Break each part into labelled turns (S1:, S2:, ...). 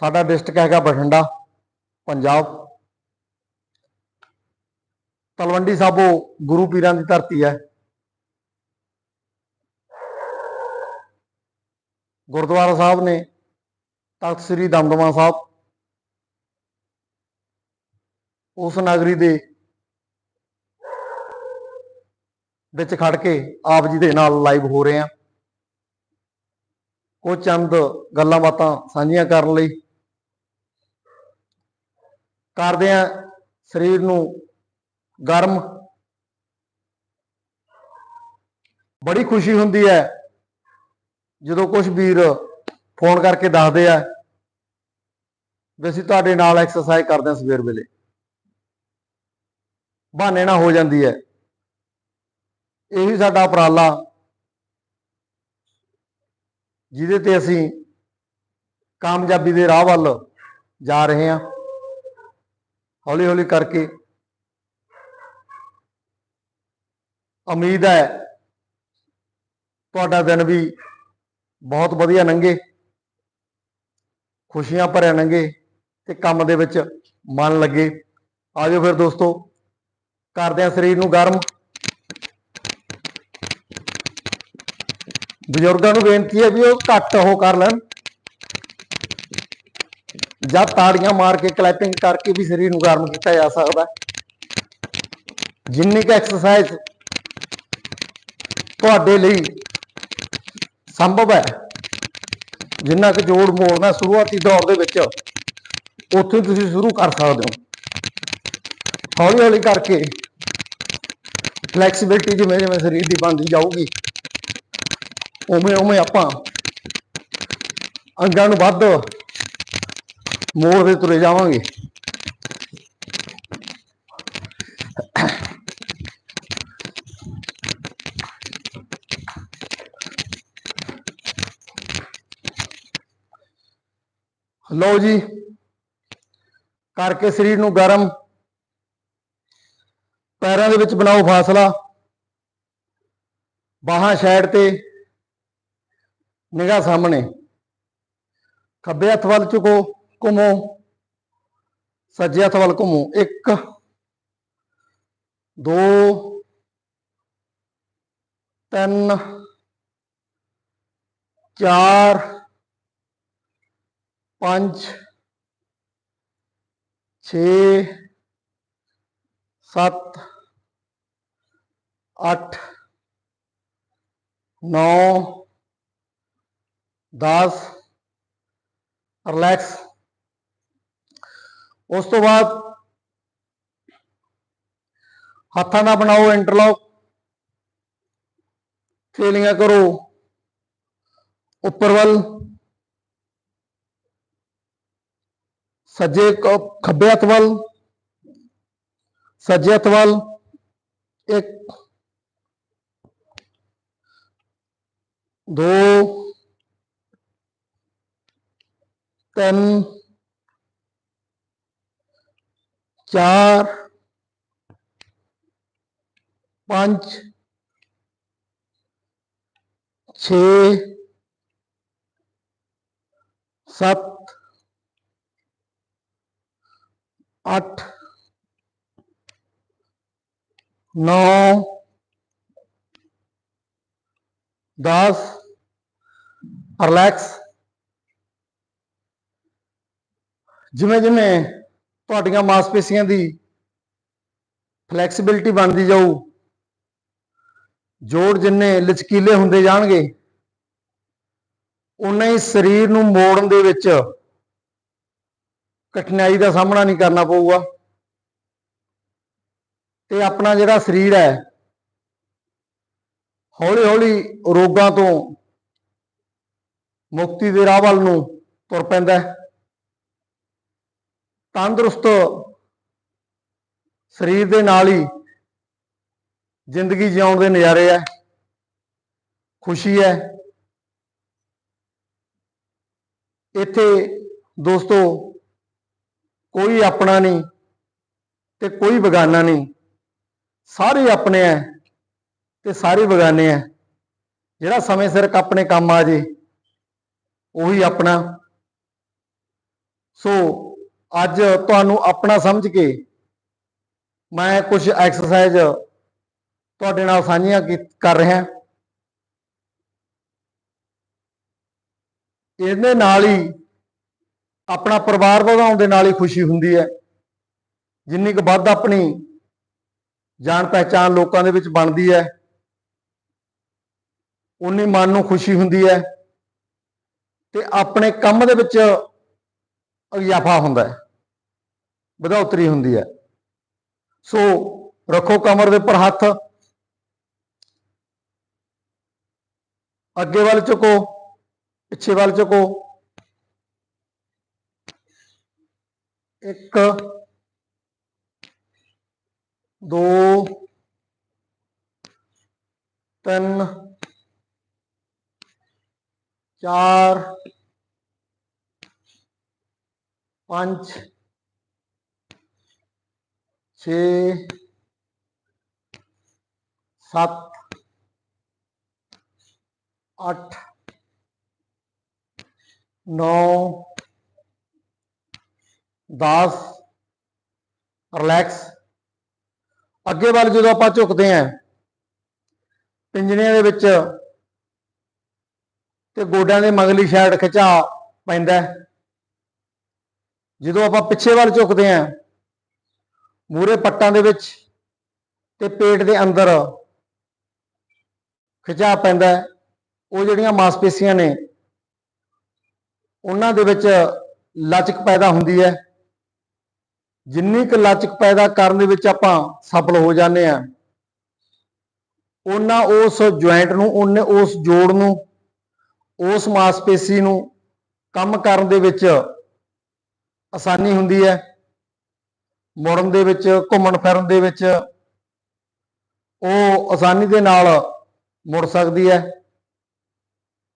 S1: ਸਾਡਾ ਡਿਸਟ੍ਰਿਕਟ ਹੈਗਾ ਬਠਿੰਡਾ, ਪੰਜਾਬ। ਤਲਵੰਡੀ ਸਾਬੋ ਗੁਰੂ ਪੀਰਾਂ ਦੀ ਧਰਤੀ ਹੈ। ਗੁਰਦੁਆਰਾ ਸਾਹਿਬ ਨੇ ਤਖਤ ਸ੍ਰੀ ਦਮਦਮਾ ਸਾਹਿਬ। ਉਸ ਨਗਰੀ ਦੇ ਵਿੱਚ ਖੜ ਕੇ ਆਪ ਜੀ ਦੇ ਨਾਲ ਲਾਈਵ ਹੋ ਰਹੇ ਆ ਕੁਝ ਚੰਦ ਗੱਲਾਂ ਬਾਤਾਂ ਸਾਂਝੀਆਂ ਕਰਨ ਲਈ ਕਰਦੇ ਆ ਸਰੀਰ ਨੂੰ ਗਰਮ। ਬੜੀ ਖੁਸ਼ੀ ਹੁੰਦੀ ਹੈ ਜਦੋਂ ਕੁਝ ਵੀਰ ਫੋਨ ਕਰਕੇ ਦੱਸਦੇ ਆ ਵੀ ਅਸੀਂ ਤੁਹਾਡੇ ਨਾਲ ਐਕਸਰਸਾਈਜ਼ ਕਰਦੇ ਹਾਂ ਸਵੇਰ ਵੇਲੇ। ਬਹਾਨੇ ਨਾ ਹੋ ਜਾਂਦੀ ਹੈ। ਇਹੀ ਸਾਡਾ ਉਪਰਾਲਾ ਜਿਹਦੇ ਤੇ ਅਸੀਂ ਕਾਮਯਾਬੀ ਦੇ ਰਾਹ ਵੱਲ ਜਾ ਰਹੇ ਹਾਂ। ਹੌਲੀ ਹੌਲੀ ਕਰਕੇ। ਉਮੀਦ ਹੈ ਤੁਹਾਡਾ ਦਿਨ ਵੀ ਬਹੁਤ ਵਧੀਆ ਲੰਘੇ। ਖੁਸ਼ੀਆਂ ਭਰਿਆ ਲੰਘੇ ਤੇ ਕੰਮ ਦੇ ਵਿੱਚ ਮਨ ਲੱਗੇ। ਆਜੋ ਫਿਰ ਦੋਸਤੋ, ਕਰਦੇ ਆ ਸਰੀਰ ਨੂੰ ਗਰਮ। ਬਜ਼ੁਰਗਾਂ ਨੂੰ ਬੇਨਤੀ ਹੈ ਵੀ ਉਹ ਘੱਟ ਉਹ ਕਰ ਲੈਣ। ਜਾਂ ਤਾੜੀਆਂ ਮਾਰ ਕੇ ਕਲੈਪਿੰਗ ਕਰਕੇ ਵੀ ਸਰੀਰ ਨੂੰ ਗਰਮ ਕੀਤਾ ਜਾ ਸਕਦਾ ਜਿੰਨੀ ਕੁ ਐਕਸਰਸਾਈਜ਼ ਤੁਹਾਡੇ ਲਈ ਸੰਭਵ ਹੈ, ਜਿੰਨਾ ਕੁ ਜੋੜ ਮੋੜਨਾ ਸ਼ੁਰੂਆਤੀ ਦੌਰ ਦੇ ਵਿੱਚ, ਉੱਥੇ ਤੁਸੀਂ ਸ਼ੁਰੂ ਕਰ ਸਕਦੇ ਹੋ। ਹੌਲੀ ਹੌਲੀ ਕਰਕੇ ਫਲੈਕਸੀਬਿਲਟੀ ਜਿਵੇਂ ਜਿਵੇਂ ਸਰੀਰ ਦੀ ਬਣਦੀ ਜਾਊਗੀ, ਉਵੇਂ ਉਵੇਂ ਆਪਾਂ ਅੰਗਾਂ ਨੂੰ ਵੱਧ ਮੋੜਦੇ ਤੁਰੇ ਜਾਵਾਂਗੇ। ਲਓ ਜੀ, ਕਰਕੇ ਸਰੀਰ ਨੂੰ ਗਰਮ। ਪੈਰਾਂ ਦੇ ਵਿੱਚ ਬਣਾਓ ਫਾਸਲਾ। ਬਾਹਾਂ ਸਾਈਡ ਤੇ, ਨਿਗਾਹ ਸਾਹਮਣੇ। ਖੱਬੇ ਹੱਥ ਵੱਲ ਝੁਕੋ। ਘੁੰਮੋ ਸੱਜੇ ਹੱਥ ਵੱਲ ਘੁੰਮੋ। 1 2 3 4 5 6 7 8 9 10 ਰਿਲੈਕਸ। ਉਸ ਤੋਂ ਬਾਅਦ ਹੱਥਾਂ ਦਾ ਬਣਾਓ ਇੰਟਰਲੌਕ ਫੀਲਿੰਗਾਂ ਕਰੋ ਉੱਪਰ ਵੱਲ ਸੱਜੇ ਕ- ਖੱਬੇ ਹੱਥ ਵੱਲ ਸੱਜੇ ਹੱਥ ਵੱਲ ਇੱਕ ਦੋ ਤਿੰਨ ਚਾਰ ਪੰਜ ਛੇ ਸੱਤ ਅੱਠ ਨੌ ਦਸ ਰਿਲੈਕਸ ਜਿਵੇਂ ਜਿਵੇਂ ਤੁਹਾਡੀਆਂ ਮਾਸਪੇਸ਼ੀਆਂ ਦੀ ਫਲੈਕਸੀਬਿਲਟੀ ਬਣਦੀ ਜਾਊ। ਜੋੜ ਜਿੰਨੇ ਲਚਕੀਲੇ ਹੁੰਦੇ ਜਾਣਗੇ ਉਨਾ ਹੀ ਸਰੀਰ ਨੂੰ ਮੋੜਨ ਦੇ ਵਿੱਚ ਕਠਿਨਾਈ ਦਾ ਸਾਹਮਣਾ ਨਹੀਂ ਕਰਨਾ ਪਊਗਾ। ਤੇ ਆਪਣਾ ਜਿਹੜਾ ਸਰੀਰ ਹੈ ਹੌਲੀ ਹੌਲੀ ਰੋਗਾਂ ਤੋਂ ਮੁਕਤੀ ਦੇ ਰਾਹ ਵੱਲ ਨੂੰ ਤੁਰ ਪੈਂਦਾ ਹੈ। ਤੰਦਰੁਸਤ ਸਰੀਰ ਦੇ ਨਾਲ ਹੀ ਜ਼ਿੰਦਗੀ ਜਿਉਣ ਦੇ ਨਜ਼ਾਰੇ ਹੈ, ਖੁਸ਼ੀ ਹੈ। ਇੱਥੇ ਦੋਸਤੋ, ਕੋਈ ਆਪਣਾ ਨਹੀਂ ਤੇ ਕੋਈ ਬਗਾਨਾ ਨਹੀਂ। ਸਾਰੇ ਆਪਣੇ ਹੈ ਤੇ ਸਾਰੇ ਬਗਾਨੇ ਹੈ। ਜਿਹੜਾ ਸਮੇਂ ਸਿਰ ਆਪਣੇ ਕੰਮ ਆ ਜੇ, ਉਹੀ ਆਪਣਾ। ਸੋ ਅੱਜ ਤੁਹਾਨੂੰ ਆਪਣਾ ਸਮਝ ਕੇ ਮੈਂ ਕੁਝ ਐਕਸਰਸਾਈਜ਼ ਤੁਹਾਡੇ ਨਾਲ ਸਾਂਝੀਆਂ ਕੀ- ਕਰ ਰਿਹਾ। ਇਹਦੇ ਨਾਲ ਹੀ ਆਪਣਾ ਪਰਿਵਾਰ ਵਧਾਉਣ ਦੇ ਨਾਲ ਹੀ ਖੁਸ਼ੀ ਹੁੰਦੀ ਹੈ। ਜਿੰਨੀ ਕੁ ਵੱਧ ਆਪਣੀ ਜਾਣ ਪਹਿਚਾਨ ਲੋਕਾਂ ਦੇ ਵਿੱਚ ਬਣਦੀ ਹੈ, ਉਨੀ ਮਨ ਨੂੰ ਖੁਸ਼ੀ ਹੁੰਦੀ ਹੈ ਤੇ ਆਪਣੇ ਕੰਮ ਦੇ ਵਿੱਚ ਇਜ਼ਾਫਾ ਹੁੰਦਾ ਹੈ ਵਧੋਤਰੀ ਹੁੰਦੀ ਹੈ ਸੋ ਰੱਖੋ ਕਮਰ ਦੇ ਉੱਪਰ ਹੱਥ ਅੱਗੇ ਵੱਲ ਝੁਕੋ ਪਿੱਛੇ ਵੱਲ ਝੁਕੋ ਇੱਕ ਦੋ ਤਿੰਨ ਚਾਰ ਪੰਜ, ਛੇ, ਸੱਤ, ਅੱਠ, ਨੌ, ਦਸ, ਰਿਲੈਕਸ। ਅੱਗੇ ਵੱਲ ਜਦੋਂ ਆਪਾਂ ਝੁਕਦੇ ਆਂ ਪਿੰਜਣਿਆਂ ਦੇ ਵਿੱਚ ਤੇ ਗੋਡਿਆਂ ਦੇ ਮਗਲੀ ਸਾਈਡ ਖਿਚਾ ਪੈਂਦਾ ਜਦੋਂ ਆਪਾਂ ਪਿੱਛੇ ਵੱਲ ਝੁਕਦੇ ਆਂ ਮੂਰੇ ਪੱਟਾਂ ਦੇ ਵਿੱਚ ਤੇ ਪੇਟ ਦੇ ਅੰਦਰ ਖਿਚਾ ਪੈਂਦਾ ਉਹ ਜਿਹੜੀਆਂ ਮਾਸਪੇਸ਼ੀਆਂ ਨੇ, ਉਹਨਾਂ ਦੇ ਵਿੱਚ ਲਚਕ ਪੈਦਾ ਹੁੰਦੀ ਹੈ। ਜਿੰਨੀ ਕੁ ਲਚਕ ਪੈਦਾ ਕਰਨ ਦੇ ਵਿੱਚ ਆਪਾਂ ਸਫਲ ਹੋ ਜਾਂਦੇ ਆ ਉਹਨਾਂ ਉਸ ਜੁਆਇੰਟ ਨੂੰ, ਉਹਨੇ ਉਸ ਜੋੜ ਨੂੰ, ਉਸ ਮਾਸਪੇਸ਼ੀ ਨੂੰ ਕੰਮ ਕਰਨ ਦੇ ਵਿੱਚ ਆਸਾਨੀ ਹੁੰਦੀ ਹੈ। ਮੁੜਨ ਦੇ ਵਿੱਚ, ਘੁੰਮਣ ਫਿਰਨ ਦੇ ਵਿੱਚ ਉਹ ਆਸਾਨੀ ਦੇ ਨਾਲ ਮੁੜ ਸਕਦੀ ਹੈ।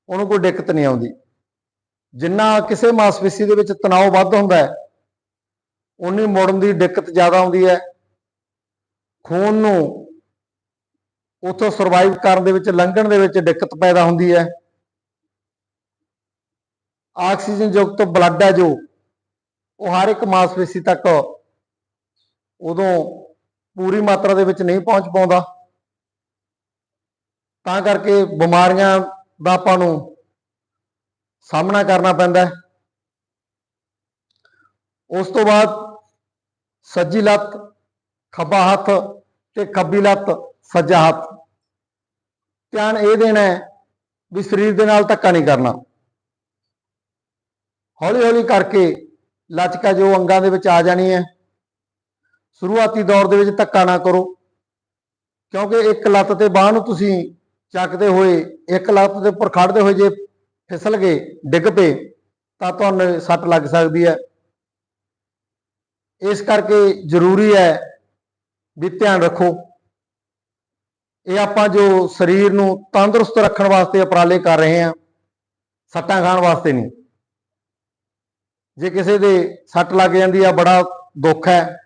S1: ਉਹਨੂੰ ਕੋਈ ਦਿੱਕਤ ਨਹੀਂ ਆਉਂਦੀ। ਜਿੰਨਾ ਕਿਸੇ ਮਾਸਪੇਸ਼ੀ ਦੇ ਵਿੱਚ ਤਣਾਅ ਵੱਧ ਹੁੰਦਾ ਹੈ ਉਨੀ ਮੁੜਨ ਦੀ ਦਿੱਕਤ ਜ਼ਿਆਦਾ ਆਉਂਦੀ ਹੈ। ਖੂਨ ਨੂੰ ਉਥੋਂ ਸਰਵਾਈਵ ਕਰਨ ਦੇ ਵਿੱਚ, ਲੰਘਣ ਦੇ ਵਿੱਚ ਦਿੱਕਤ ਪੈਦਾ ਹੁੰਦੀ ਹੈ। ਆਕਸੀਜਨ ਯੁਕਤ ਬਲੱਡ ਹੈ ਜੋ ਉਹ ਹਰ ਇੱਕ ਮਾਸਪੇਸ਼ੀ ਤੱਕ ਉਦੋਂ ਪੂਰੀ ਮਾਤਰਾ ਦੇ ਵਿੱਚ ਨਹੀਂ ਪਹੁੰਚ ਪਾਉਂਦਾ। ਤਾਂ ਕਰਕੇ ਬਿਮਾਰੀਆਂ ਦਾ ਆਪਾਂ ਨੂੰ ਸਾਹਮਣਾ ਕਰਨਾ ਪੈਂਦਾ ਉਸ ਤੋਂ ਬਾਅਦ ਸੱਜੀ ਲੱਤ, ਖੱਬਾ ਹੱਥ ਤੇ ਖੱਬੀ ਲੱਤ, ਸੱਜਾ ਹੱਥ। ਧਿਆਨ ਇਹ ਦੇਣਾ ਹੈ ਵੀ ਸਰੀਰ ਦੇ ਨਾਲ ਧੱਕਾ ਨਹੀਂ ਕਰਨਾ। ਹੌਲੀ ਹੌਲੀ ਕਰਕੇ ਲਚਕਾ ਜੋ ਅੰਗਾਂ ਦੇ ਵਿੱਚ ਆ ਜਾਣੀ ਹੈ। ਸ਼ੁਰੂਆਤੀ ਦੌਰ ਦੇ ਵਿੱਚ ਧੱਕਾ ਨਾ ਕਰੋ। ਕਿਉਂਕਿ ਇੱਕ ਲੱਤ ਤੇ ਬਾਹ ਨੂੰ ਤੁਸੀਂ ਚੱਕਦੇ ਹੋਏ, ਇੱਕ ਲੱਤ ਦੇ ਉੱਪਰ ਖੜਦੇ ਹੋਏ ਜੇ ਫਿਸਲ ਗਏ, ਡਿੱਗ ਪਏ, ਤਾਂ ਤੁਹਾਨੂੰ ਸੱਟ ਲੱਗ ਸਕਦੀ ਹੈ। ਇਸ ਕਰਕੇ ਜ਼ਰੂਰੀ ਹੈ ਵੀ ਧਿਆਨ ਰੱਖੋ। ਇਹ ਆਪਾਂ ਜੋ ਸਰੀਰ ਨੂੰ ਤੰਦਰੁਸਤ ਰੱਖਣ ਵਾਸਤੇ ਉਪਰਾਲੇ ਕਰ ਰਹੇ ਹਾਂ, ਸੱਟਾਂ ਖਾਣ ਵਾਸਤੇ ਨਹੀਂ। ਜੇ ਕਿਸੇ ਦੇ ਸੱਟ ਲੱਗ ਜਾਂਦੀ ਆ, ਬੜਾ ਦੁੱਖ ਹੈ।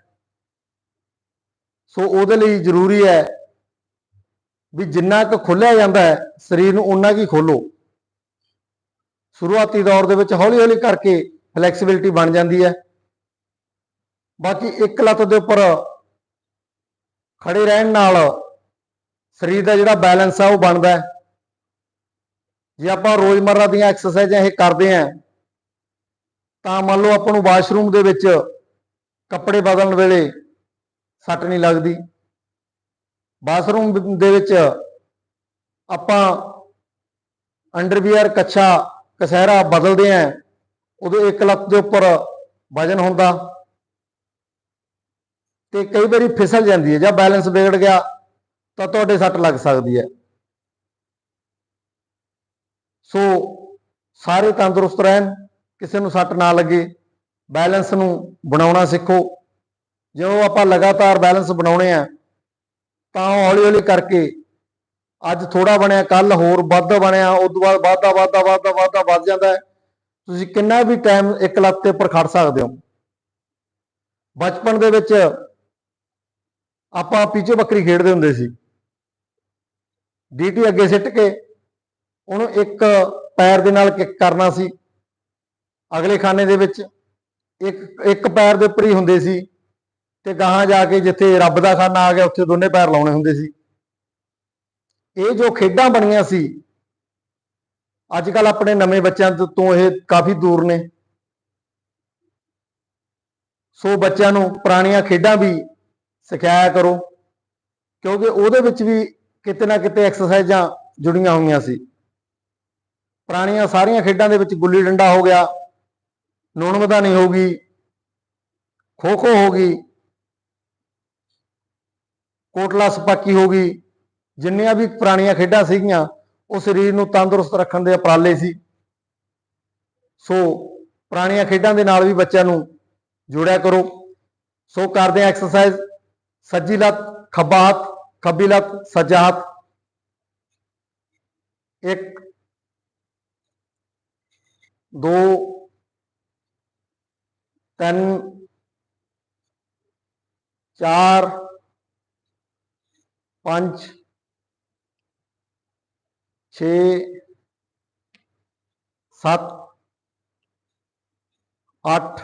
S1: ਸੋ ਉਹਦੇ ਲਈ ਜ਼ਰੂਰੀ ਹੈ ਵੀ ਜਿੰਨਾ ਕੁ ਖੁੱਲਿਆ ਜਾਂਦਾ ਹੈ, ਸਰੀਰ ਨੂੰ ਉਨਾ ਕੀ ਖੋਲੋ। ਸ਼ੁਰੂਆਤੀ ਦੌਰ ਦੇ ਵਿੱਚ ਹੌਲੀ ਹੌਲੀ ਕਰਕੇ ਫਲੈਕਸੀਬਿਲਟੀ ਬਣ ਜਾਂਦੀ ਹੈ। ਬਾਕੀ ਇੱਕ ਲੱਤ ਦੇ ਉੱਪਰ ਖੜੇ ਰਹਿਣ ਨਾਲ ਸਰੀਰ ਦਾ ਜਿਹੜਾ ਬੈਲੈਂਸ ਆ, ਉਹ ਬਣਦਾ ਹੈ। ਜੇ ਆਪਾਂ ਰੋਜ਼ਮਰਰਾ ਦੀਆਂ ਐਕਸਰਸਾਈਜ਼ਾਂ ਇਹ ਕਰਦੇ ਆਂ ਤਾਂ ਮੰਨ ਲਓ ਆਪਾਂ ਨੂੰ ਵਾਸ਼ਰੂਮ ਦੇ ਵਿੱਚ ਕੱਪੜੇ ਬਦਲਣ ਵੇਲੇ ਸੱਟ ਨਹੀਂ ਲੱਗਦੀ। ਬਾਥਰੂਮ ਦੇ ਵਿੱਚ ਆਪਾਂ ਅੰਡਰਵੀਅਰ ਕੱਛਾ ਕਸਹਿਰਾ ਬਦਲਦੇ ਆਂ, ਉਦੋਂ ਇੱਕ ਲੱਤ ਦੇ ਉੱਪਰ ਵਜਨ ਹੁੰਦਾ ਤੇ ਕਈ ਵਾਰੀ ਫਿਸਲ ਜਾਂਦੀ ਹੈ ਜਾਂ ਬੈਲੈਂਸ ਵਿਗੜ ਗਿਆ ਤਾਂ ਤੁਹਾਡੇ ਸੱਟ ਲੱਗ ਸਕਦੀ ਹੈ। ਸੋ ਸਾਰੇ ਤੰਦਰੁਸਤ ਰਹਿਣ। ਕਿਸੇ ਨੂੰ ਸੱਟ ਨਾ ਲੱਗੇ, ਬੈਲੈਂਸ ਨੂੰ ਬਣਾਉਣਾ ਸਿੱਖੋ। ਜਦੋਂ ਆਪਾਂ ਲਗਾਤਾਰ ਬੈਲੈਂਸ ਬਣਾਉਣੇ ਆ, ਤਾਂ ਹੌਲੀ ਹੌਲੀ ਕਰਕੇ ਅੱਜ ਥੋੜਾ ਬਣਿਆ ਕੱਲ ਹੋਰ ਵੱਧ ਬਣਿਆ, ਉਸ ਤੋਂ ਬਾਅਦ ਵਾਧਾ ਵਾਧਾ ਵਾਧਾ ਵਾਧਾ ਵੱਧ ਜਾਂਦਾ ਹੈ। ਤੁਸੀਂ ਕਿੰਨਾ ਵੀ ਟਾਈਮ ਇੱਕ ਲੱਤ ਤੇ ਉੱਪਰ ਖੜ ਸਕਦੇ ਹੋ। ਬਚਪਨ ਦੇ ਵਿੱਚ ਆਪਾਂ ਪਿੱਛੇ ਬੱਕਰੀ ਖੇਡਦੇ ਹੁੰਦੇ ਸੀ। ਡੀਟੀ ਅੱਗੇ ਸਿੱਟ ਕੇ ਉਹਨੂੰ ਇੱਕ ਪੈਰ ਦੇ ਨਾਲ ਕਿੱਕ ਕਰਨਾ ਸੀ। ਅਗਲੇ ਖਾਨੇ ਦੇ ਵਿੱਚ ਇੱਕ ਇੱਕ ਪੈਰ ਦੇ ਉੱਪਰ ਹੀ ਹੁੰਦੇ ਸੀ ਤੇ ਗਾਹਾਂ ਜਾ ਕੇ ਜਿੱਥੇ ਰੱਬ ਦਾ ਖਾਨਾ ਆ ਗਿਆ, ਉੱਥੇ ਦੋਨੇ ਪੈਰ ਲਾਉਣੇ ਹੁੰਦੇ ਸੀ। ਇਹ ਜੋ ਖੇਡਾਂ ਬਣੀਆਂ ਸੀ ਅੱਜ ਕੱਲ ਆਪਣੇ ਨਵੇਂ ਬੱਚਿਆਂ ਤੋਂ- ਤੋਂ ਇਹ ਕਾਫੀ ਦੂਰ ਨੇ। ਸੋ ਬੱਚਿਆਂ ਨੂੰ ਪੁਰਾਣੀਆਂ ਖੇਡਾਂ ਵੀ ਸਿਖਾਇਆ ਕਰੋ, ਕਿਉਂਕਿ ਉਹਦੇ ਵਿੱਚ ਵੀ ਕਿਤੇ ਨਾ ਕਿਤੇ ਐਕਸਰਸਾਈਜ਼ਾਂ ਜੁੜੀਆਂ ਹੋਈਆਂ ਸੀ। ਪੁਰਾਣੀਆਂ ਸਾਰੀਆਂ ਖੇਡਾਂ ਦੇ ਵਿੱਚ ਗੁੱਲੀ ਡੰਡਾ ਹੋ ਗਿਆ ਨੂਣ ਮਦਾਨੀ ਹੋ ਗਈ ਖੋ ਖੋ ਹੋ ਗਈ ਕੋਟਲਾ ਸਪਾਕੀ ਹੋ ਗਈ ਜਿੰਨੀਆਂ ਵੀ ਪੁਰਾਣੀਆਂ ਖੇਡਾਂ ਸੀਗੀਆਂ, ਉਹ ਸਰੀਰ ਨੂੰ ਤੰਦਰੁਸਤ ਰੱਖਣ ਦੇ ਉਪਰਾਲੇ ਸੀ। ਸੋ ਪੁਰਾਣੀਆਂ ਖੇਡਾਂ ਦੇ ਨਾਲ ਵੀ ਬੱਚਿਆਂ ਨੂੰ ਜੋੜਿਆ ਕਰੋ। ਸੋ ਕਰਦੇ ਆ ਐਕਸਰਸਾਈਜ਼ ਸੱਜੀ ਲੱਤ, ਖੱਬਾ ਹੱਥ, ਖੱਬੀ ਲੱਤ, ਸੱਜਾ ਹੱਥ। ਇੱਕ, ਦੋ ਤਿੰਨ ਚਾਰ ਪੰਜ ਛੇ ਸੱਤ ਅੱਠ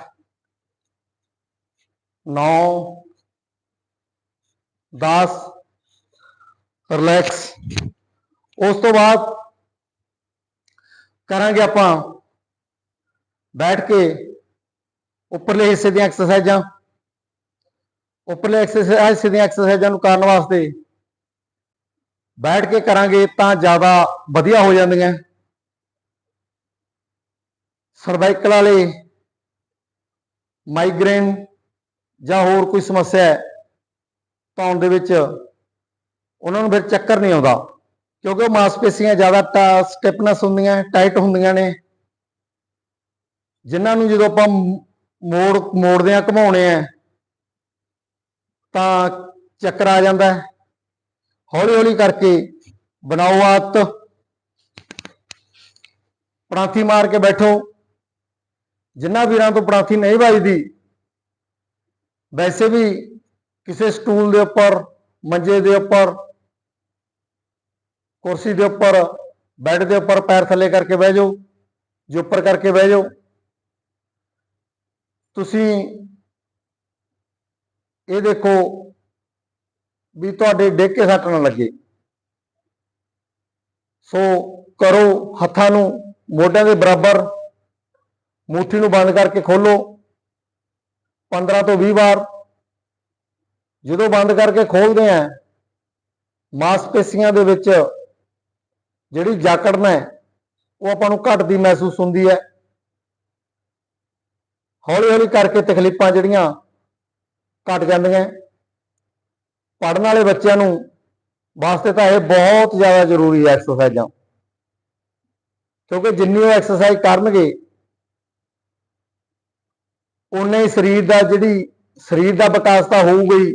S1: ਨੌ ਦਸ ਰਿਲੈਕਸ ਉਸ ਤੋਂ ਬਾਅਦ ਕਰਾਂਗੇ ਆਪਾਂ ਬੈਠ ਕੇ ਉੱਪਰਲੇ ਹਿੱਸੇ ਦੀਆਂ ਐਕਸਰਸਾਈਜ਼ਾਂ, ਉੱਪਰਲੇ ਐਕਸਰਸਾਈਜ਼ ਹਿੱਸੇ ਦੀਆਂ ਐਕਸਰਸਾਈਜ਼ਾਂ ਨੂੰ ਕਰਨ ਵਾਸਤੇ ਬੈਠ ਕੇ ਕਰਾਂਗੇ ਤਾਂ ਜ਼ਿਆਦਾ ਵਧੀਆ ਹੋ ਜਾਂਦੀਆਂ। ਸਰਵਾਈਕਲ ਵਾਲੇ, ਮਾਈਗ੍ਰੇਨ ਜਾਂ ਹੋਰ ਕੋਈ ਸਮੱਸਿਆ ਹੈ ਧੌਣ ਦੇ ਵਿੱਚ ਉਹਨਾਂ ਨੂੰ ਫਿਰ ਚੱਕਰ ਨਹੀਂ ਆਉਂਦਾ, ਕਿਉਂਕਿ ਉਹ ਮਾਸਪੇਸ਼ੀਆਂ ਜ਼ਿਆਦਾ ਸਟਿਫਨੈਸ ਹੁੰਦੀਆਂ, ਟਾਈਟ ਹੁੰਦੀਆਂ ਨੇ। ਜਿਨ੍ਹਾਂ ਨੂੰ ਜਦੋਂ ਆਪਾਂ ਮੋੜ ਮੋੜਦੇ ਆ ਘਮਾਉਣੇ ਆ ਤਾਂ ਚੱਕਰ ਆ ਜਾਂਦਾ ਹੌਲੀ ਹੌਲੀ ਕਰਕੇ ਬਣਾਓ ਆਤ ਪ੍ਰਾਂਥੀ ਮਾਰ ਕੇ ਬੈਠੋ। ਜਿਨ੍ਹਾਂ ਵੀਰਾਂ ਤੋਂ ਪ੍ਰਾਂਥੀ ਨਹੀਂ ਵੱਜਦੀ, ਵੈਸੇ ਵੀ ਕਿਸੇ ਸਟੂਲ ਦੇ ਉੱਪਰ, ਮੰਜੇ ਦੇ ਉੱਪਰ, ਕੁਰਸੀ ਦੇ ਉੱਪਰ, ਬੈੱਡ ਦੇ ਉੱਪਰ ਪੈਰ ਥੱਲੇ ਕਰਕੇ ਬਹਿ ਜਾਓ, ਜੇ ਉੱਪਰ ਕਰਕੇ ਬਹਿ ਜਾਓ ਤੁਸੀਂ ਇਹ ਦੇਖੋ ਵੀ ਤੁਹਾਡੇ ਡੇਕੇ ਕੇ ਸੱਟ ਨਾ ਲੱਗੇ। ਸੋ ਕਰੋ ਹੱਥਾਂ ਨੂੰ, ਮੋਢਿਆਂ ਦੇ ਬਰਾਬਰ ਮੁੱਠੀ ਨੂੰ ਬੰਦ ਕਰਕੇ ਖੋਲੋ। 15 ਤੋਂ 20 ਵਾਰ ਜਦੋਂ ਬੰਦ ਕਰਕੇ ਖੋਲਦੇ ਆ, ਮਾਸਪੇਸ਼ੀਆਂ ਦੇ ਵਿੱਚ ਜਿਹੜੀ ਜਾਕੜਨਾ ਹੈ, ਉਹ ਆਪਾਂ ਨੂੰ ਘਟਦੀ ਮਹਿਸੂਸ ਹੁੰਦੀ ਹੈ। ਹੌਲੀ ਹੌਲੀ ਕਰਕੇ ਤਕਲੀਫਾਂ ਜਿਹੜੀਆਂ ਘਟ ਜਾਂਦੀਆਂ। ਪੜਨ ਵਾਲੇ ਬੱਚਿਆਂ ਨੂੰ ਵਾਸਤੇ ਤਾਂ ਇਹ ਬਹੁਤ ਜ਼ਿਆਦਾ ਜ਼ਰੂਰੀ ਹੈ ਐਕਸਰਸਾਈਜ਼ਾਂ ਕਿਉਂਕਿ ਜਿੰਨੀ ਉਹ ਐਕਸਰਸਾਈਜ਼ ਕਰਨਗੇ ਉਨੇ ਹੀ ਸਰੀਰ ਦਾ ਜਿਹੜੀ ਸਰੀਰ ਦਾ ਵਿਕਾਸ ਤਾਂ ਹੋਊਗਾ ਹੀ,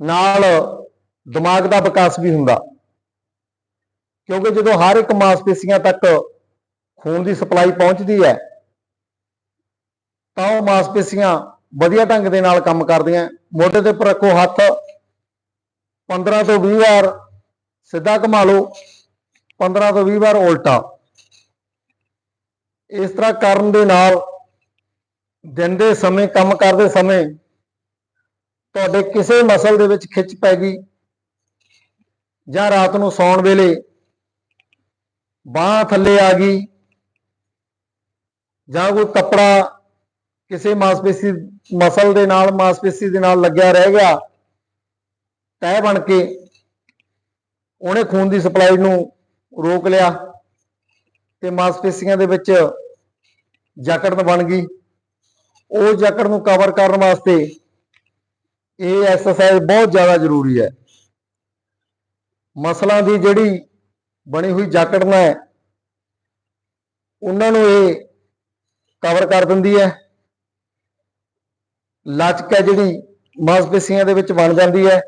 S1: ਨਾਲ ਦਿਮਾਗ ਦਾ ਵਿਕਾਸ ਵੀ ਹੁੰਦਾ। ਕਿਉਂਕਿ ਜਦੋਂ ਹਰ ਇੱਕ ਮਾਸਪੇਸ਼ੀਆਂ ਤੱਕ ਖੂਨ ਦੀ ਸਪਲਾਈ ਪਹੁੰਚਦੀ ਹੈ ਤਾਂ ਉਹ ਮਾਸਪੇਸ਼ੀਆਂ ਵਧੀਆ ਢੰਗ ਦੇ ਨਾਲ ਕੰਮ ਕਰਦੀਆਂ। ਮੋਢੇ ਦੇ ਉੱਪਰ ਰੱਖੋ ਹੱਥ। 15 ਤੋਂ 20 ਵਾਰ ਸਿੱਧਾ ਘੁਮਾ ਲਓ। 15 ਤੋਂ 20 ਵਾਰ ਉਲਟਾ। ਇਸ ਤਰ੍ਹਾਂ ਕਰਨ ਦੇ ਨਾਲ ਦਿਨ ਦੇ ਸਮੇਂ, ਕੰਮ ਕਰਦੇ ਸਮੇਂ ਤੁਹਾਡੇ ਕਿਸੇ ਮਸਲ ਦੇ ਵਿੱਚ ਖਿੱਚ ਪੈ ਗਈ ਜਾਂ ਰਾਤ ਨੂੰ ਸੌਣ ਵੇਲੇ ਬਾਹ ਥੱਲੇ ਆ ਗਈ ਜਾਂ ਕੋਈ ਕੱਪੜਾ ਕਿਸੇ ਮਾਸਪੇਸ਼ੀ, ਮਸਲ ਦੇ ਨਾਲ, ਮਾਸਪੇਸ਼ੀ ਦੇ ਨਾਲ ਲੱਗਿਆ ਰਹਿ ਗਿਆ ਤਹਿ ਬਣ ਕੇ ਉਹਨੇ ਖੂਨ ਦੀ ਸਪਲਾਈ ਨੂੰ ਰੋਕ ਲਿਆ ਤੇ ਮਾਸਪੇਸ਼ੀਆਂ ਦੇ ਵਿੱਚ ਜਕੜਨ ਬਣ ਗਈ। ਉਹ ਜਕੜ ਨੂੰ ਕਵਰ ਕਰਨ ਵਾਸਤੇ ਇਹ ਐਕਸਰਸਾਈਜ਼ ਬਹੁਤ ਜ਼ਿਆਦਾ ਜ਼ਰੂਰੀ ਹੈ। ਮਸਲਾਂ ਦੀ ਜਿਹੜੀ ਬਣੀ ਹੋਈ ਜਕੜਨਾ ਹੈ, ਉਹਨਾਂ ਨੂੰ ਇਹ ਕਵਰ ਕਰ ਦਿੰਦੀ ਹੈ। ਲਚਕ ਹੈ ਜਿਹੜੀ ਮਾਸਪੇਸ਼ੀਆਂ ਦੇ ਵਿੱਚ ਬਣ ਜਾਂਦੀ ਹੈ।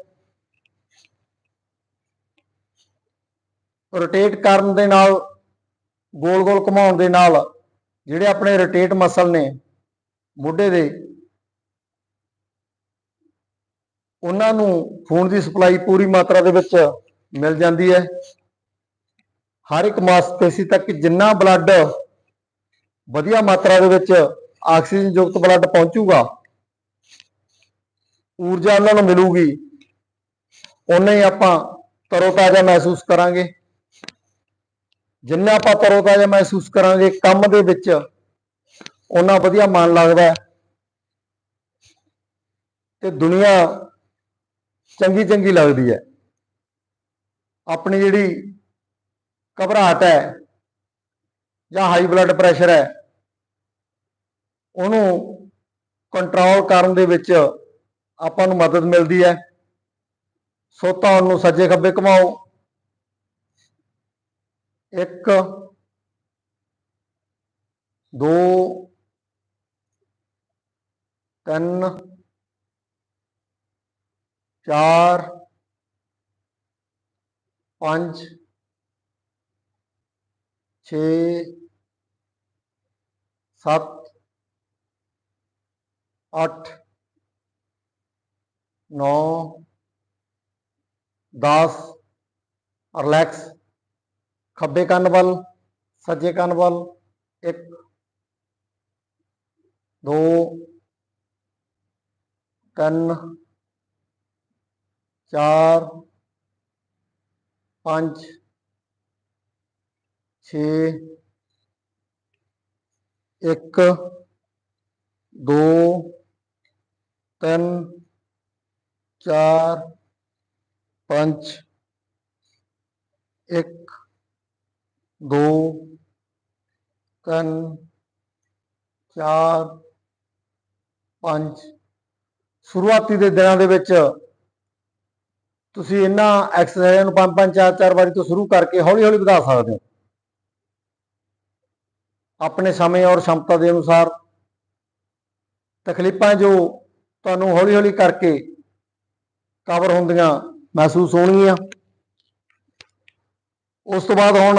S1: ਰੋਟੇਟ ਕਰਨ ਦੇ ਨਾਲ, ਗੋਲ-ਗੋਲ ਘੁਮਾਉਣ ਦੇ ਨਾਲ ਜਿਹੜੇ ਆਪਣੇ ਰੋਟੇਟ ਮਸਲ ਨੇ ਮੋਢੇ ਦੇ, ਉਹਨਾਂ ਨੂੰ ਖੂਨ ਦੀ ਸਪਲਾਈ ਪੂਰੀ ਮਾਤਰਾ ਦੇ ਵਿੱਚ ਮਿਲ ਜਾਂਦੀ ਹੈ। ਹਰ ਇੱਕ ਮਾਸਪੇਸ਼ੀ ਤੱਕ ਜਿੰਨਾ ਬਲੱਡ ਵਧੀਆ ਮਾਤਰਾ ਦੇ ਵਿੱਚ ਆਕਸੀਜਨ ਯੁਕਤ ਬਲੱਡ ਪਹੁੰਚੂਗਾ ਊਰਜਾ ਉਹਨਾਂ ਨੂੰ ਮਿਲੂਗੀ ਉਨਾ ਹੀ ਆਪਾਂ ਤਰੋਤਾਜ਼ਾ ਮਹਿਸੂਸ ਕਰਾਂਗੇ। ਜਿੰਨਾ ਆਪਾਂ ਤਰੋਤਾਜ਼ਾ ਮਹਿਸੂਸ ਕਰਾਂਗੇ ਕੰਮ ਦੇ ਵਿੱਚ ਉਹਨਾਂ ਵਧੀਆ ਮਨ ਲੱਗਦਾ ਹੈ। ਤੇ ਦੁਨੀਆ ਚੰਗੀ ਚੰਗੀ ਲੱਗਦੀ ਹੈ। ਆਪਣੀ ਜਿਹੜੀ ਘਬਰਾਹਟ ਹੈ ਜਾਂ ਹਾਈ ਬਲੱਡ ਪ੍ਰੈਸ਼ਰ ਹੈ, ਉਹਨੂੰ ਕੰਟਰੋਲ ਕਰਨ ਦੇ ਵਿੱਚ ਆਪਾਂ ਨੂੰ ਮਦਦ ਮਿਲਦੀ ਹੈ। ਸੋ ਤੁਹਾਨੂੰ ਨੂੰ ਸੱਜੇ ਖੱਬੇ ਘੁਮਾਓ। ਇੱਕ, ਦੋ, ਤਿੰਨ, ਚਾਰ, ਪੰਜ, ਛੇ, ਸੱਤ, ਅੱਠ नौ, दस, रिलैक्स। खब्बे कान वल सज्जे कान वल एक, दो, तीन, चार, पाँच, छ, एक, दो, तीन ਚਾਰ, ਪੰਜ, ਇੱਕ, ਦੋ, ਤਿੰਨ, ਚਾਰ, ਪੰਜ। ਸ਼ੁਰੂਆਤੀ ਦੇ ਦਿਨਾਂ ਦੇ ਵਿੱਚ ਤੁਸੀਂ ਇਹਨਾਂ ਐਕਸਰਸਾਈਜ਼ਾਂ ਨੂੰ ਪੰਜ ਪੰਜ, ਚਾਰ ਚਾਰ ਵਾਰੀ ਤੋਂ ਸ਼ੁਰੂ ਕਰਕੇ ਹੌਲੀ ਹੌਲੀ ਵਧਾ ਸਕਦੇ ਹੋ। ਆਪਣੇ ਸਮੇਂ ਔਰ ਸ਼ਮਤਾ ਦੇ ਅਨੁਸਾਰ ਤਕਲੀਫਾਂ ਜੋ ਤੁਹਾਨੂੰ ਹੌਲੀ ਹੌਲੀ ਕਰਕੇ ਕਵਰ ਹੁੰਦੀਆਂ ਮਹਿਸੂਸ ਹੋਣਗੀਆਂ। ਉਸ ਤੋਂ ਬਾਅਦ ਹੁਣ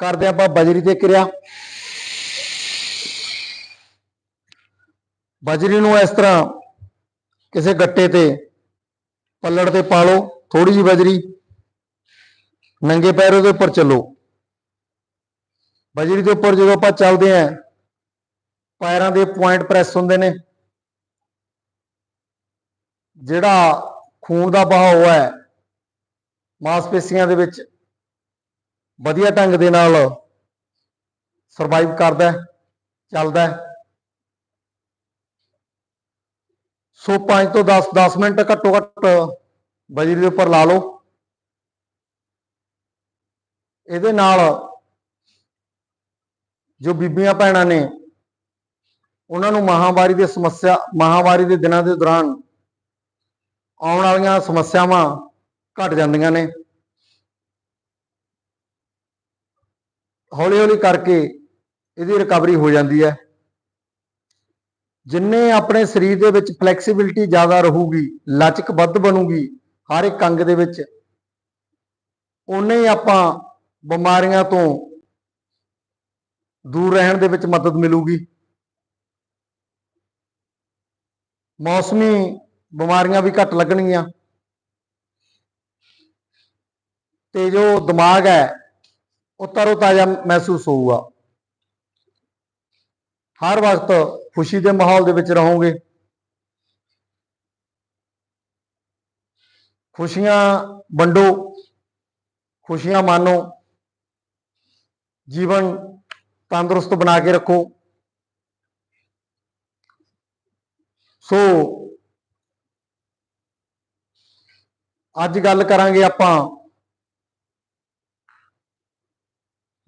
S1: ਕਰਦੇ ਆਪਾਂ ਬਜਰੀ ਤੇ ਕਿਰਿਆ। ਬਜਰੀ ਨੂੰ ਇਸ ਤਰ੍ਹਾਂ ਕਿਸੇ ਗੱਟੇ ਤੇ ਪੱਲੜ ਤੇ ਪਾ ਲਓ ਥੋੜੀ ਜੀ ਬਜਰੀ। ਨੰਗੇ ਪੈਰ ਉਹਦੇ ਉੱਪਰ ਚੱਲੋ। ਬਜਰੀ ਦੇ ਉੱਪਰ ਜਦੋਂ ਆਪਾਂ ਚੱਲਦੇ ਆਂ ਪੈਰਾਂ ਦੇ ਪੁਆਇੰਟ ਪ੍ਰੈਸ ਹੁੰਦੇ ਨੇ। ਜਿਹੜਾ ਖੂਨ ਦਾ ਬਹਾਅ ਹੈ, ਮਾਸਪੇਸ਼ੀਆਂ ਦੇ ਵਿੱਚ ਵਧੀਆ ਢੰਗ ਦੇ ਨਾਲ ਸਰਵਾਈਵ ਕਰਦਾ ਹੈ, ਚੱਲਦਾ ਹੈ। ਸੋ 5 ਤੋਂ 10 10 ਮਿੰਟ ਘੱਟੋ ਘੱਟ ਬਜਰੀ ਦੇ ਉੱਪਰ ਲਾ ਲਓ। ਇਹਦੇ ਨਾਲ ਜੋ ਬੀਬੀਆਂ ਭੈਣਾਂ ਨੇ, ਉਹਨਾਂ ਨੂੰ ਮਹਾਵਾਰੀ ਦੇ ਸਮੱਸਿਆ ਮਹਾਵਾਰੀ ਦੇ ਦਿਨਾਂ ਦੇ ਦੌਰਾਨ ਆਉਣ ਵਾਲੀਆਂ ਸਮੱਸਿਆਵਾਂ ਘਟ ਜਾਂਦੀਆਂ ਨੇ। ਹੌਲੀ ਹੌਲੀ ਕਰਕੇ ਇਹਦੀ ਰਿਕਵਰੀ ਹੋ ਜਾਂਦੀ ਹੈ। ਜਿੰਨੇ ਆਪਣੇ ਸਰੀਰ ਦੇ ਵਿੱਚ ਫਲੈਕਸੀਬਿਲਿਟੀ ਜ਼ਿਆਦਾ ਰਹੂਗੀ, ਲਚਕ ਵੱਧ ਬਣੂਗੀ, ਹਰ ਇੱਕ ਅੰਗ ਦੇ ਵਿੱਚ ਉਨੇ ਹੀ ਆਪਾਂ ਬਿਮਾਰੀਆਂ ਤੋਂ ਦੂਰ ਰਹਿਣ ਦੇ ਵਿੱਚ ਮਦਦ ਮਿਲੂਗੀ। ਮੌਸਮੀ ਬਿਮਾਰੀਆਂ ਵੀ ਘੱਟ ਲੱਗਣਗੀਆਂ। ਤੇ ਜੋ ਦਿਮਾਗ ਹੈ, ਉਹ ਤਰੋ ਤਾਜ਼ਾ ਮਹਿਸੂਸ ਹੋਊਗਾ। ਹਰ ਵਕਤ ਖੁਸ਼ੀ ਦੇ ਮਾਹੌਲ ਦੇ ਵਿੱਚ ਰਹੋਗੇ। ਖੁਸ਼ੀਆਂ ਵੰਡੋ, ਖੁਸ਼ੀਆਂ ਮਾਣੋ ਜੀਵਨ ਤੰਦਰੁਸਤ ਬਣਾ ਕੇ ਰੱਖੋ। ਸੋ ਅੱਜ ਗੱਲ ਕਰਾਂਗੇ ਆਪਾਂ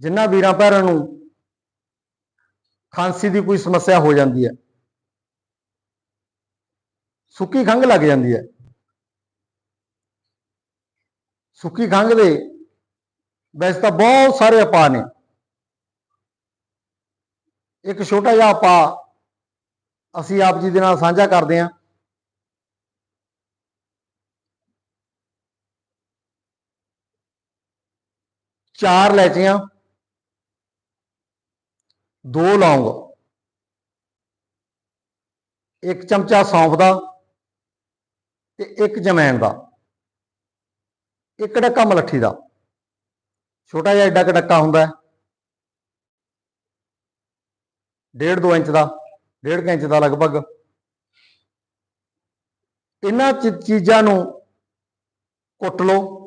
S1: ਜਿਨ੍ਹਾਂ ਵੀਰਾਂ ਭੈਣਾਂ ਨੂੰ ਖਾਂਸੀ ਦੀ ਕੋਈ ਸਮੱਸਿਆ ਹੋ ਜਾਂਦੀ ਹੈ, ਸੁੱਕੀ ਖੰਘ ਲੱਗ ਜਾਂਦੀ ਹੈ। ਸੁੱਕੀ ਖੰਘ ਦੇ ਵੈਸੇ ਤਾਂ ਬਹੁਤ ਸਾਰੇ ਉਪਾਅ ਨੇ। ਇੱਕ ਛੋਟਾ ਜਿਹਾ ਉਪਾਅ ਅਸੀਂ ਆਪ ਜੀ ਦੇ ਨਾਲ ਸਾਂਝਾ ਕਰਦੇ ਹਾਂ। ਚਾਰ ਲੈਚੀਆਂ ਦੋ ਲੌਂਗ ਇੱਕ ਚਮਚਾ ਸੌਂਫ ਦਾ ਤੇ ਇੱਕ ਜਮੈਣ ਦਾ। ਇੱਕ ਡੱਕਾ ਮਲੱਠੀ ਦਾ। ਛੋਟਾ ਜਿਹਾ ਏਡਾ ਕੁ ਡੱਕਾ ਹੁੰਦਾ ਡੇਢ 2 ਇੰਚ ਦਾ, ਡੇਢ ਕੁ ਇੰਚ ਦਾ ਲਗਭਗ। ਇਹਨਾਂ ਚੀਜ਼ਾਂ ਨੂੰ ਕੁੱਟ ਲਓ।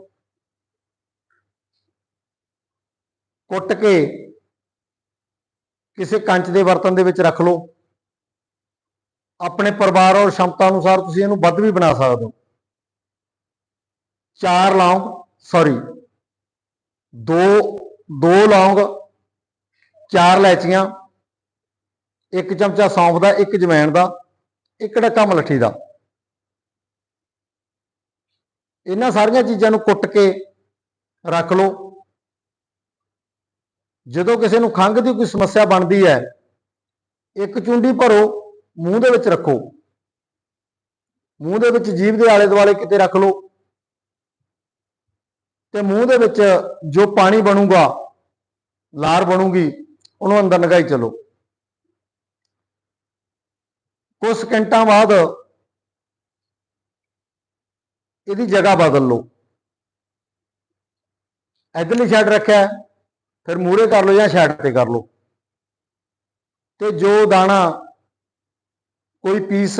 S1: ਕੁੱਟ ਕੇ ਕਿਸੇ ਕੰਚ ਦੇ ਬਰਤਨ ਦੇ ਵਿੱਚ ਰੱਖ ਲਓ। ਆਪਣੇ ਪਰਿਵਾਰ ਔਰ ਸ਼ਮਤਾ ਅਨੁਸਾਰ ਤੁਸੀਂ ਇਹਨੂੰ ਵੱਧ ਵੀ ਬਣਾ ਸਕਦੇ ਹੋ। ਚਾਰ ਲੌਂਗ ਸੌਰੀ ਦੋ ਦੋ ਲੌਂਗ, ਚਾਰ ਲੈਚੀਆਂ, ਇੱਕ ਚਮਚਾ ਸੌਂਫ ਦਾ, ਇੱਕ ਜਵੈਣ ਦਾ, ਇੱਕ ਡੱਕਾ ਮਲੱਠੀ ਦਾ। ਇਹਨਾਂ ਸਾਰੀਆਂ ਚੀਜ਼ਾਂ ਨੂੰ ਕੁੱਟ ਕੇ ਰੱਖ ਲਓ। ਜਦੋਂ ਕਿਸੇ ਨੂੰ ਖੰਘ ਦੀ ਕੋਈ ਸਮੱਸਿਆ ਬਣਦੀ ਹੈ, ਇੱਕ ਚੁੰਡੀ ਭਰੋ, ਮੂੰਹ ਦੇ ਵਿੱਚ ਰੱਖੋ। ਮੂੰਹ ਦੇ ਵਿੱਚ ਜੀਭ ਦੇ ਆਲੇ ਦੁਆਲੇ ਕਿਤੇ ਰੱਖ ਲਓ। ਤੇ ਮੂੰਹ ਦੇ ਵਿੱਚ ਜੋ ਪਾਣੀ ਬਣੂਗਾ, ਲਾਰ ਬਣੂਗੀ, ਉਹਨੂੰ ਅੰਦਰ ਲਗਾਈ ਚਲੋ। ਕੁਝ ਸਕਿੰਟਾਂ ਬਾਅਦ ਇਹਦੀ ਜਗ੍ਹਾ ਬਦਲ ਲਓ। ਇਧਰਲੀ ਸਾਈਡ ਰੱਖਿਆ। ਫਿਰ ਮੂਹਰੇ ਕਰ ਲਓ ਜਾਂ ਸਾਈਡ ਤੇ ਕਰ ਲਓ। ਤੇ ਜੋ ਦਾਣਾ, ਕੋਈ ਪੀਸ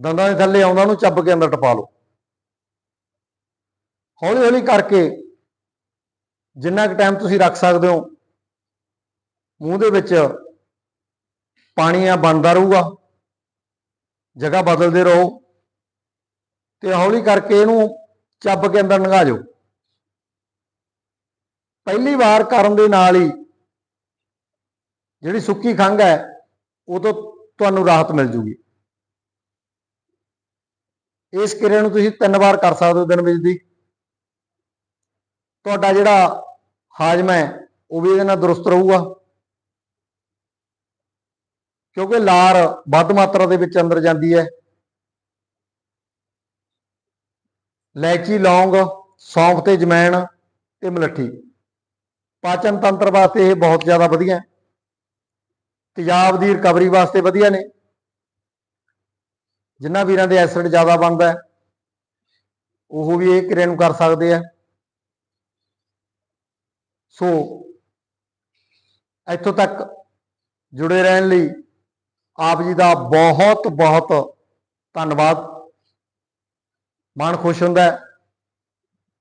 S1: ਦੰਦਾਂ ਦੇ ਥੱਲੇ ਆਉਂਦਾ, ਉਹਨੂੰ ਚੱਬ ਕੇ ਅੰਦਰ ਟਪਾ ਲਓ। ਹੌਲੀ ਹੌਲੀ ਕਰਕੇ ਜਿੰਨਾ ਕੁ ਟਾਈਮ ਤੁਸੀਂ ਰੱਖ ਸਕਦੇ ਹੋ, ਮੂੰਹ ਦੇ ਵਿੱਚ ਪਾਣੀ ਆ ਬਣਦਾ ਰਹੂਗਾ, ਜਗ੍ਹਾ ਬਦਲਦੇ ਰਹੋ, ਤੇ ਹੌਲੀ ਕਰਕੇ ਇਹਨੂੰ ਚੱਬ ਕੇ ਅੰਦਰ ਲੰਘਾ ਜਾਓ ਪਹਿਲੀ ਵਾਰ ਕਰਨ ਦੇ ਨਾਲ ਹੀ ਜਿਹੜੀ ਸੁੱਕੀ ਖੰਘ ਹੈ ਉਹ ਤੋਂ ਤੁਹਾਨੂੰ ਰਾਹਤ ਮਿਲ ਜੂਗੀ। ਇਸ ਕਿਰਿਆ ਨੂੰ ਤੁਸੀਂ ਤਿੰਨ ਵਾਰ ਕਰ ਸਕਦੇ ਹੋ ਦਿਨ ਵਿੱਚ ਦੀ। ਤੁਹਾਡਾ ਜਿਹੜਾ ਹਾਜ਼ਮਾ ਹੈ, ਉਹ ਵੀ ਇਹਦੇ ਨਾਲ ਦਰੁਸਤ ਰਹੂਗਾ। ਕਿਉਂਕਿ ਲਾਰ ਵੱਧ ਮਾਤਰਾ ਦੇ ਵਿੱਚ ਅੰਦਰ ਜਾਂਦੀ ਹੈ। ਲੈਚੀ ਲੌਂਗ, ਸੌਂਫ ਤੇ ਜਮੈਣ ਤੇ ਮਲੱਠੀ। ਪਾਚਨ ਤੰਤਰ ਵਾਸਤੇ ਇਹ ਬਹੁਤ ਜ਼ਿਆਦਾ ਵਧੀਆ ਹੈ। ਤੇਜ਼ਾਬ ਦੀ ਰਿਕਵਰੀ ਵਾਸਤੇ ਵਧੀਆ ਨੇ। ਜਿਨ੍ਹਾਂ ਵੀਰਾਂ ਦੇ ਐਸਿਡ ਜ਼ਿਆਦਾ ਬਣਦਾ ਹੈ, ਉਹ ਵੀ ਇਹ ਕਿਰਿਆ ਨੂੰ ਕਰ ਸਕਦੇ ਆ। ਸੋ, ਇੱਥੋਂ ਤੱਕ ਜੁੜੇ ਰਹਿਣ ਲਈ ਆਪ ਜੀ ਦਾ ਬਹੁਤ ਬਹੁਤ ਧੰਨਵਾਦ। ਮਨ ਖੁਸ਼ ਹੁੰਦਾ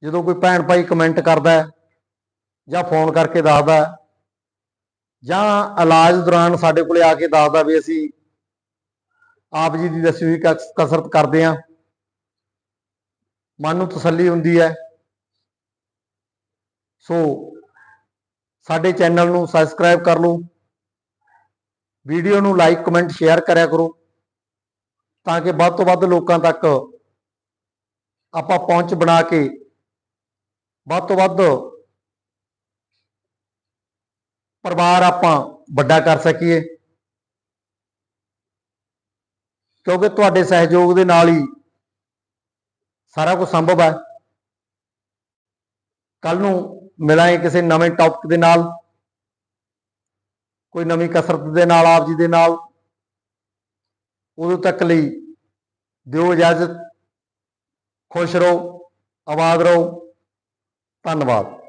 S1: ਜਦੋਂ ਕੋਈ ਭੈਣ ਭਾਈ ਕਮੈਂਟ ਕਰਦਾ ਹੈ ਜਾਂ ਫੋਨ ਕਰਕੇ ਦੱਸਦਾ ਜਾਂ ਇਲਾਜ ਦੌਰਾਨ ਸਾਡੇ ਕੋਲੇ ਆ ਕੇ ਦੱਸਦਾ ਵੀ ਅਸੀਂ ਆਪ ਜੀ ਦੀ ਦੱਸੀ ਹੋਈ ਕਸ- ਕਸਰਤ ਕਰਦੇ ਹਾਂ। ਮਨ ਨੂੰ ਤਸੱਲੀ ਹੁੰਦੀ ਹੈ। ਸੋ ਸਾਡੇ ਚੈਨਲ ਨੂੰ ਸਬਸਕ੍ਰਾਈਬ ਕਰ ਲਓ। ਵੀਡੀਓ ਨੂੰ ਲਾਈਕ ਕਮੈਂਟ ਸ਼ੇਅਰ ਕਰਿਆ ਕਰੋ। ਤਾਂ ਕਿ ਵੱਧ ਤੋਂ ਵੱਧ ਲੋਕਾਂ ਤੱਕ ਆਪਾਂ ਪਹੁੰਚ ਬਣਾ ਕੇ ਵੱਧ ਤੋਂ ਵੱਧ ਪਰਿਵਾਰ ਆਪਾਂ ਵੱਡਾ ਕਰ ਸਕੀਏ। ਕਿਉਂਕਿ ਤੁਹਾਡੇ ਸਹਿਯੋਗ ਦੇ ਨਾਲ ਹੀ ਸਾਰਾ ਕੁਝ ਸੰਭਵ ਹੈ। ਕੱਲ ਨੂੰ ਮਿਲਾਂਗੇ ਕਿਸੇ ਨਵੇਂ ਟੌਪਿਕ ਦੇ ਨਾਲ। ਕੋਈ ਨਵੀਂ ਕਸਰਤ ਦੇ ਨਾਲ, ਆਪ ਜੀ ਦੇ ਨਾਲ। ਉਦੋਂ ਤੱਕ ਲਈ ਦਿਓ ਇਜਾਜ਼ਤ। ਖੁਸ਼ ਰਹੋ, ਆਬਾਦ ਰਹੋ। ਧੰਨਵਾਦ।